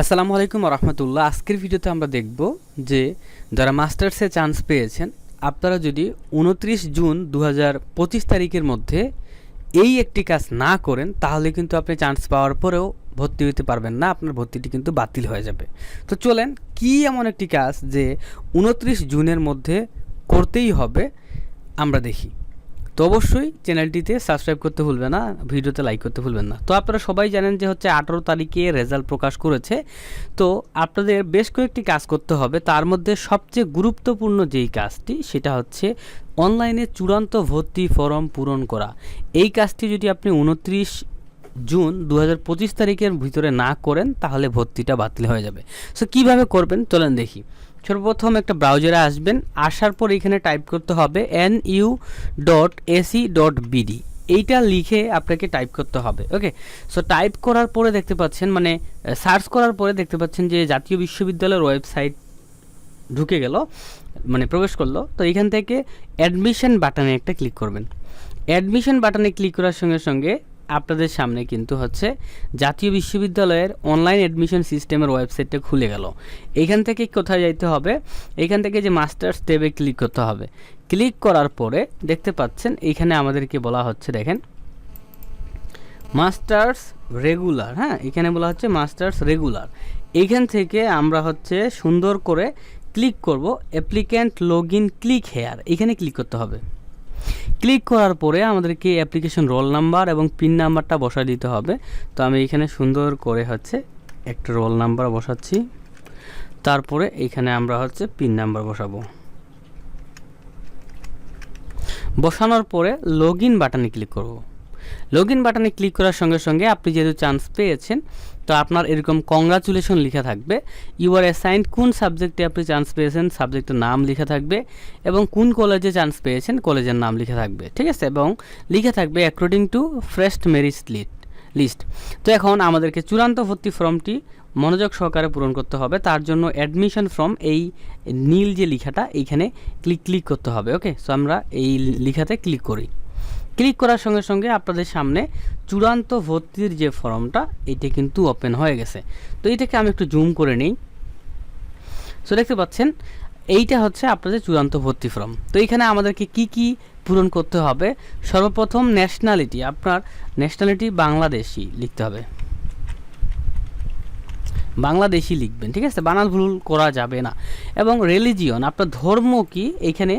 আসসালামু আলাইকুম রহমতুল্লাহ। আজকের ভিডিওতে আমরা দেখব যে যারা মাস্টার্সে চান্স পেয়েছেন, আপনারা যদি উনত্রিশ জুন দু তারিখের মধ্যে এই একটি কাজ না করেন, তাহলে কিন্তু আপনি চান্স পাওয়ার পরেও ভর্তি হতে পারবেন না, আপনার ভর্তিটি কিন্তু বাতিল হয়ে যাবে। তো চলেন, কি এমন একটি কাজ যে উনত্রিশ জুনের মধ্যে করতেই হবে, আমরা দেখি। তো অবশ্যই চ্যানেলটিতে সাবস্ক্রাইব করতে ভুলবেন না, ভিডিওতে লাইক করতে ভুলবেন না। তো আপনারা সবাই জানেন যে হচ্ছে আঠারো তারিখে রেজাল্ট প্রকাশ করেছে। তো আপনাদের বেশ কয়েকটি কাজ করতে হবে। তার মধ্যে সবচেয়ে গুরুত্বপূর্ণ যেই কাজটি, সেটা হচ্ছে অনলাইনে চূড়ান্ত ভর্তি ফর্ম পূরণ করা। এই কাজটি যদি আপনি উনত্রিশ জুন দু হাজার পঁচিশ তারিখের ভিতরে না করেন, তাহলে ভর্তিটা বাতিল হয়ে যাবে। সো কীভাবে করবেন? চলেন দেখি। সর্বপ্রথম একটা ব্রাউজারে আসবেন, আসার পর এখানে টাইপ করতে হবে N U dot AC dot BD এইটা লিখে আপনাকে টাইপ করতে হবে ওকে সো টাইপ করার পরে দেখতে পাচ্ছেন মানে সার্চ করার পরে দেখতে পাচ্ছেন যে জাতীয় বিশ্ববিদ্যালয়ের ওয়েবসাইট ঢুকে গেল মানে প্রবেশ করল। তো এখান থেকে অ্যাডমিশন বাটনে একটা ক্লিক করবেন। অ্যাডমিশন বাটনে ক্লিক করার সঙ্গে সঙ্গে আপনাদের সামনে কিন্তু হচ্ছে জাতীয় বিশ্ববিদ্যালয়ের অনলাইন অ্যাডমিশন সিস্টেমের ওয়েবসাইটটা খুলে গেল। এখান থেকে কোথায় যাইতে হবে? এখান থেকে যে মাস্টার্স ট্যাবে ক্লিক করতে হবে। ক্লিক করার পরে দেখতে পাচ্ছেন, এখানে আমাদেরকে বলা হচ্ছে, দেখেন মাস্টার্স রেগুলার হ্যাঁ এখানে বলা হচ্ছে মাস্টার্স রেগুলার এইখান থেকে আমরা হচ্ছে সুন্দর করে ক্লিক করব applicant log in click here এখানে ক্লিক করতে হবে। ক্লিক করার পরে আমাদেরকে অ্যাপ্লিকেশন রোল নাম্বার এবং পিন নাম্বারটা বসা দিতে হবে। তো আমি এখানে সুন্দর করে হচ্ছে একটা রোল নাম্বার বসাচ্ছি। তারপরে এখানে আমরা হচ্ছে পিন নাম্বার বসাবো। বসানোর পরে লগ ইন বাটনে ক্লিক করব। লগ ইন বাটনে ক্লিক করার সঙ্গে সঙ্গে আপনি যেহেতু চান্স পেয়েছেন, তো আপনার এরকম কংগ্রাচুলেশন লেখা থাকবে। ইউ আর অ্যাসাইন্ড কোন সাবজেক্টে আপনি চান্স পেয়েছেন সাবজেক্টের নাম লেখা থাকবে এবং কোন কলেজে চান্স পেয়েছেন কলেজের নাম লেখা থাকবে, ঠিক আছে? এবং লিখে থাকবে according to first merit list list তো এখন আমাদেরকে চূড়ান্ত ভর্তি ফর্মটি মনোযোগ সহকারে পূরণ করতে হবে। তার জন্য অ্যাডমিশন ফর্ম এই নীল যে লেখাটা, এইখানে ক্লিক ক্লিক করতে হবে ওকে সো আমরা এই লেখাতে ক্লিক করি। ক্লিক করার সঙ্গে সঙ্গে আপনাদের সামনে চূড়ান্ত ভর্তির যে ফর্মটা, এটা কিন্তু ওপেন হয়ে গেছে। তো এইটাকে আমি একটু জুম করে নিই। সো দেখতে পাচ্ছেন, এইটা হচ্ছে আপনাদের চূড়ান্ত ভর্তি ফর্ম। তো এইখানে আমাদেরকে কি কি পূরণ করতে হবে? সর্বপ্রথম ন্যাশনালিটি আপনার ন্যাশনালিটি বাংলাদেশি লিখতে হবে। বাংলাদেশি লিখবেন, ঠিক আছে? বানান ভুল করা যাবে না। এবং রিলিজিয়ন আপনার ধর্ম কি? এখানে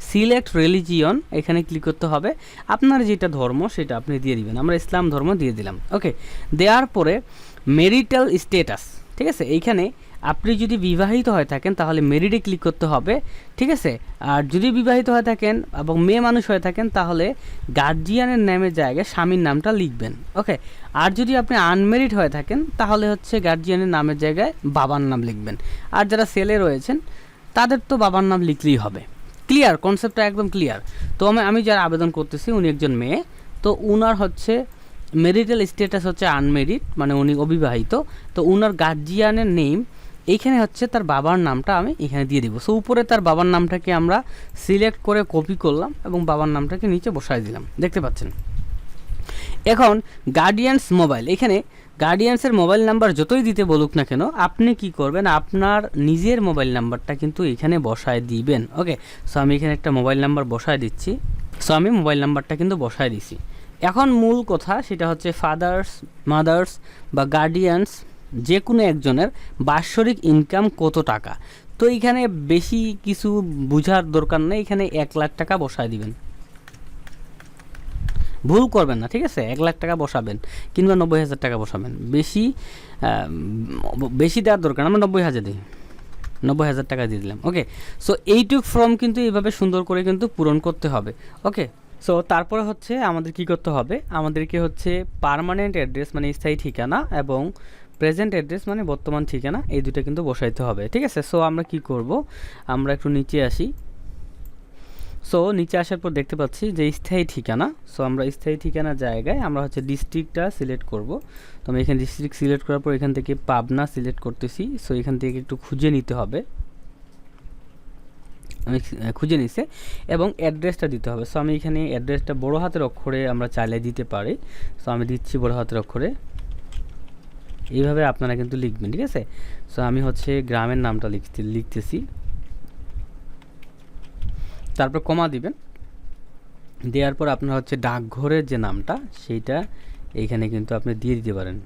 সিলেক্ট রিলিজিয়ন, এখানে ক্লিক করতে হবে। আপনার যেটা ধর্ম, সেটা আপনি দিয়ে দিবেন। আমরা ইসলাম ধর্ম দিয়ে দিলাম। ওকে দেওয়ার পরে মেরিটাল স্টেটাস ঠিক আছে? এইখানে আপনি যদি বিবাহিত হয়ে থাকেন, তাহলে মেরিটে ক্লিক করতে হবে, ঠিক আছে? আর যদি বিবাহিত হয়ে থাকেন এবং মেয়ে মানুষ হয়ে থাকেন, তাহলে গার্জিয়ানের নামের জায়গায় স্বামীর নামটা লিখবেন। ওকে আর যদি আপনি আনমেরিড হয়ে থাকেন, তাহলে হচ্ছে গার্জিয়ানের নামের জায়গায় বাবার নাম লিখবেন। আর যারা সেলে রয়েছেন, তাদের তো বাবার নাম লিখলেই হবে। ক্লিয়ার কনসেপ্টটা একদম ক্লিয়ার তো আমি আমি যারা আবেদন করতেছি, উনি একজন মেয়ে। তো উনার হচ্ছে মেরিটাল স্ট্যাটাস হচ্ছে আনমেরিড মানে উনি অবিবাহিত। তো উনার গার্জিয়ানের নেম এইখানে হচ্ছে তার বাবার নামটা আমি এখানে দিয়ে দিব। সো উপরে তার বাবার নামটাকে আমরা সিলেক্ট করে কপি করলাম এবং বাবার নামটাকে নিচে বসাই দিলাম। দেখতে পাচ্ছেন? এখন গার্ডিয়ানস মোবাইল এখানে গার্ডিয়ানসের মোবাইল নাম্বার যতই দিতে বলুক না কেন, আপনি কি করবেন? আপনার নিজের মোবাইল নাম্বারটা কিন্তু এখানে বসায় দিবেন ওকে সো আমি এখানে একটা মোবাইল নাম্বার বসায় দিচ্ছি। সো আমি মোবাইল নাম্বারটা কিন্তু বসায় দিছি। এখন মূল কথা সেটা হচ্ছে ফাদার্স মাদার্স বা গার্ডিয়ানস যে কোনো একজনের বাৎসরিক ইনকাম কত টাকা? তো এখানে বেশি কিছু বোঝার দরকার নেই, এখানে এক লাখ টাকা বসায় দিবেন। ভুল করবেন না, ঠিক আছে? এক লাখ টাকা বসাবেন কিংবা নব্বই হাজার টাকা বসাবেন। বেশি বেশি দেওয়ার দরকার আমরা নব্বই হাজার দিই। নব্বই হাজার টাকা দিয়ে দিলাম ওকে সো এইটুক ফর্ম কিন্তু এইভাবে সুন্দর করে কিন্তু পূরণ করতে হবে ওকে সো তারপরে হচ্ছে আমাদের কি করতে হবে? আমাদেরকে হচ্ছে পারমানেন্ট অ্যাড্রেস মানে স্থায়ী ঠিকানা এবং প্রেজেন্ট অ্যাড্রেস মানে বর্তমান ঠিকানা, এই দুটো কিন্তু বসাইতে হবে, ঠিক আছে? সো আমরা কি করব? আমরা একটু নিচে আসি। সো নিচে আসার পর দেখতে পাচ্ছি যে স্থায়ী ঠিকানা। সো আমরা স্থায়ী ঠিকানা জায়গায় আমরা হচ্ছে ডিস্ট্রিক্টটা সিলেক্ট করব। তো আমি এখানে ডিস্ট্রিক্ট সিলেক্ট করার পর এখান থেকে পাবনা সিলেক্ট করতেছি। সো এখান থেকে একটু খুঁজে নিতে হবে। আমি খুঁজে নিছে এবং অ্যাড্রেসটা দিতে হবে। সো আমি এখানে অ্যাড্রেসটা বড় হাতের অক্ষরে আমরা চাইলে দিতে পারি। সো আমি দিচ্ছি বড় হাতের অক্ষরে। এইভাবে আপনারা কিন্তু লিখবেন, ঠিক আছে? সো আমি হচ্ছে গ্রামের নামটা লিখতে লিখতেছি। তারপর কমা দিবেন। দেওয়ার পর আপনার হচ্ছে ডাকঘরের যে নামটা, সেইটা এইখানে কিন্তু আপনি দিয়ে দিতে পারেন।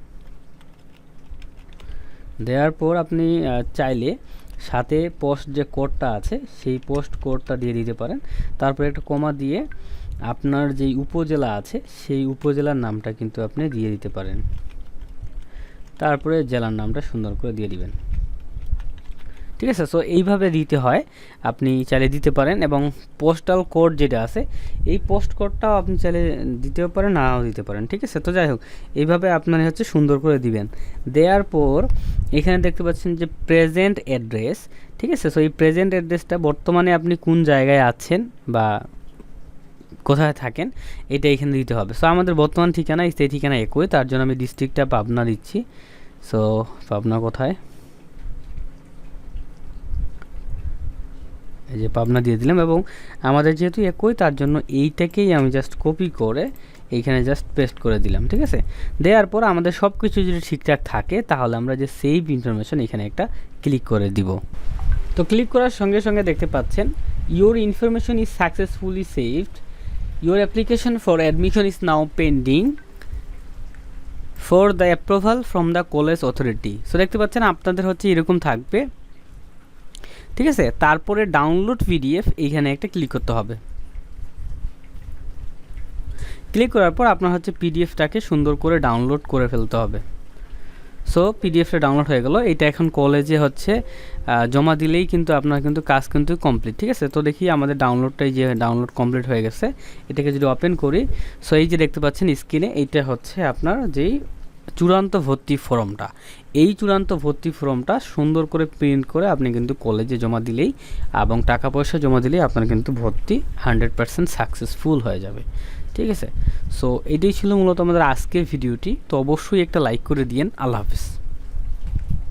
দেওয়ার পর আপনি চাইলে সাথে পোস্ট যে কোডটা আছে, সেই পোস্ট কোডটা দিয়ে দিতে পারেন। তারপরে একটা কমা দিয়ে আপনার যেই উপজেলা আছে, সেই উপজেলার নামটা কিন্তু আপনি দিয়ে দিতে পারেন। তারপরে জেলার নামটা সুন্দর করে দিয়ে দিবেন। ঠিক আছে? সো এইভাবে দিতে হয়। আপনি চাইলে দিতে পারেন এবং পোস্টাল কোড যেটা আছে, এই পোস্ট কোডটাও আপনি চাইলে দিতেও পারেন, নাও দিতে পারেন। ঠিক আছে? তো যাই হোক, এইভাবে আপনার হচ্ছে সুন্দর করে দিবেন। দেওয়ার পর এখানে দেখতে পাচ্ছেন যে প্রেজেন্ট অ্যাড্রেস ঠিক আছে? সো এই প্রেজেন্ট অ্যাড্রেসটা বর্তমানে আপনি কোন জায়গায় আছেন বা কোথায় থাকেন, এটা এখানে দিতে হবে। সো আমাদের বর্তমান ঠিকানা সেই ঠিকানা একই, তার জন্য আমি ডিস্ট্রিক্টটা পাবনা দিচ্ছি। সো পাবনা কোথায়? এই যে পাবনা দিয়ে দিলাম এবং আমাদের যেহেতু একই, তার জন্য এইটাকেই আমি জাস্ট কপি করে এইখানে জাস্ট পেস্ট করে দিলাম, ঠিক আছে? দেওয়ার পর আমাদের সব কিছু যদি ঠিকঠাক থাকে, তাহলে আমরা যে সেভ ইনফরমেশন এখানে একটা ক্লিক করে দিব। তো ক্লিক করার সঙ্গে সঙ্গে দেখতে পাচ্ছেন your information is successfully saved your application for admission is now pending for the approval from the college authority so দেখতে পাচ্ছেন আপনাদের হচ্ছে এরকম থাকবে। ঠিক আছে? তারপরে ডাউনলোড পিডিএফ এইখানে একটা ক্লিক করতে হবে। ক্লিক করার পর আপনার হচ্ছে পিডিএফটাকে সুন্দর করে ডাউনলোড করে ফেলতে হবে। সো পিডিএফটা ডাউনলোড হয়ে গেল। এটা এখন কলেজে হচ্ছে জমা দিলেই কিন্তু আপনার কিন্তু কাজ কিন্তু কমপ্লিট ঠিক আছে? তো দেখি আমাদের ডাউনলোডটাই যে ডাউনলোড কমপ্লিট হয়ে গেছে, এটাকে যদি ওপেন করি সো এই যে দেখতে পাচ্ছেন স্ক্রিনে এইটা হচ্ছে আপনার যেই চূড়ান্ত ভর্তি ফর্মটা। এই চূড়ান্ত ভর্তি ফর্মটা সুন্দর করে প্রিন্ট করে আপনি কিন্তু কলেজে জমা দিলেই এবং টাকা পয়সা জমা দিলেই আপনার কিন্তু ভর্তি হান্ড্রেড পার্সেন্ট সাকসেসফুল হয়ে যাবে। ঠিক আছে? সো এটাই ছিল মূলত আমাদের আজকের ভিডিওটি তো অবশ্যই একটা লাইক করে দিয়েন। আল্লাহ হাফিজ।